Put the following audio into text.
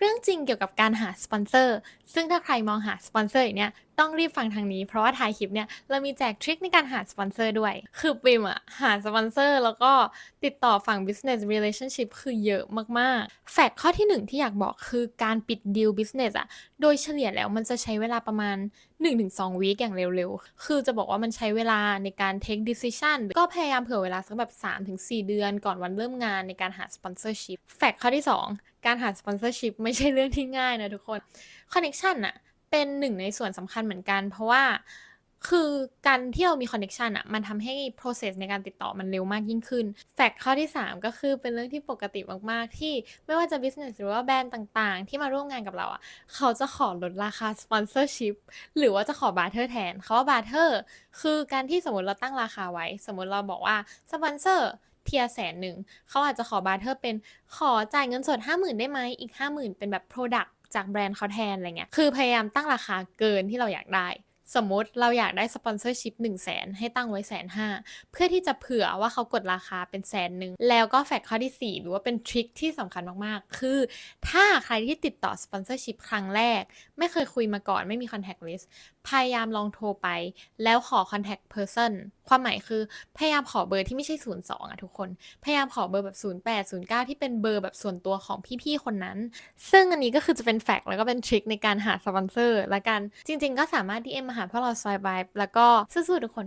เรื่องจริงเกี่ยวกับการหาสปอนเซอร์ ซึ่งถ้าใครมองหาสปอนเซอร์อย่างเนี้ย ต้องรีบฟังทางนี้เพราะว่าท้ายคลิปเนี่ยเรามีแจกทริคในการหาสปอนเซอร์ด้วย คือปิมอะหาสปอนเซอร์แล้วก็ติดต่อฝั่ง business relationship คือเยอะมากๆ แฟกข้อที่หนึ่งที่อยากบอกคือการปิดดีล business อะโดยเฉลี่ยแล้วมันจะใช้เวลาประมาณ 1-2 วีคอย่างเร็วๆ คือจะบอกว่ามันใช้เวลาในการ take decision ก็พยายามเผื่อเวลาสักแบบ 3-4 เดือนก่อนวันเริ่มงานในการหา sponsorship แฟกข้อที่ 2 การหา sponsorship ไม่ใช่เรื่องที่ง่ายนะทุกคน connection อะ เป็นหนึ่งในส่วนสำคัญเหมือนกัน เพราะว่าคือการที่เรามี connection อะมันทำให้ process ในการติดต่อมันเร็วมากยิ่งขึ้น แฟกต์ข้อที่ 3 ก็คือเป็นเรื่องที่ปกติมาก ๆ ที่ไม่ว่าจะ business หรือว่าแบรนด์ต่าง ๆ ที่มาร่วมงานกับเราอะเขาจะขอลดราคา sponsorship หรือว่าจะขอ barter แทน เขาว่า barter คือการที่สมมติเราตั้งราคาไว้ สมมติเราบอกว่าสปอนเซอร์เทียแสนหนึ่ง เขาอาจจะขอบาร์เทอร์เป็นขอจ่ายเงินสด 50,000 ได้ไหมอีก 50,000 เป็นแบบ Product จากแบรนด์เขาแทนอะไรเงี้ยคือพยายามตั้งราคาเกินที่เราอยากได้ สมมติเราอยากได้สปอนเซอร์ชิพ1 0 0 0 0แสนให้ตั้งไว้แสนห้าเพื่อที่จะเผื่อว่าเขากดราคาเป็นแสนหนึ่งแล้วก็แฟกต์ข้อที่ 4 หรือว่าเป็นทริคที่สำคัญมาก ๆ คือ ถ้าใครที่ติดต่อสปอนเซอร์ชิพครั้งแรก ไม่เคยคุยมาก่อนไม่มี contact list พยายามลองโทรไป แล้วขอ contact person ค ความหมายคือพยายามขอเบอร์ที่ไม่ใช่ศูนย์สอะทุกคน พยายามขอเบอร์แบบศูนย์แปดศูนย์เก้าที่เป็นเบอร์แบบส่วนตัวของพี่ๆคนนั้น ซึ่งอันนี้ก็คือจะเป็นแฟกต์แล้วก็เป็นทริคในการหาสปอนเซอร์ละกันจริง ๆ ก็สามารถ DM มาหาพวกเราซอยบายแล้วก็สู้ๆทุกคน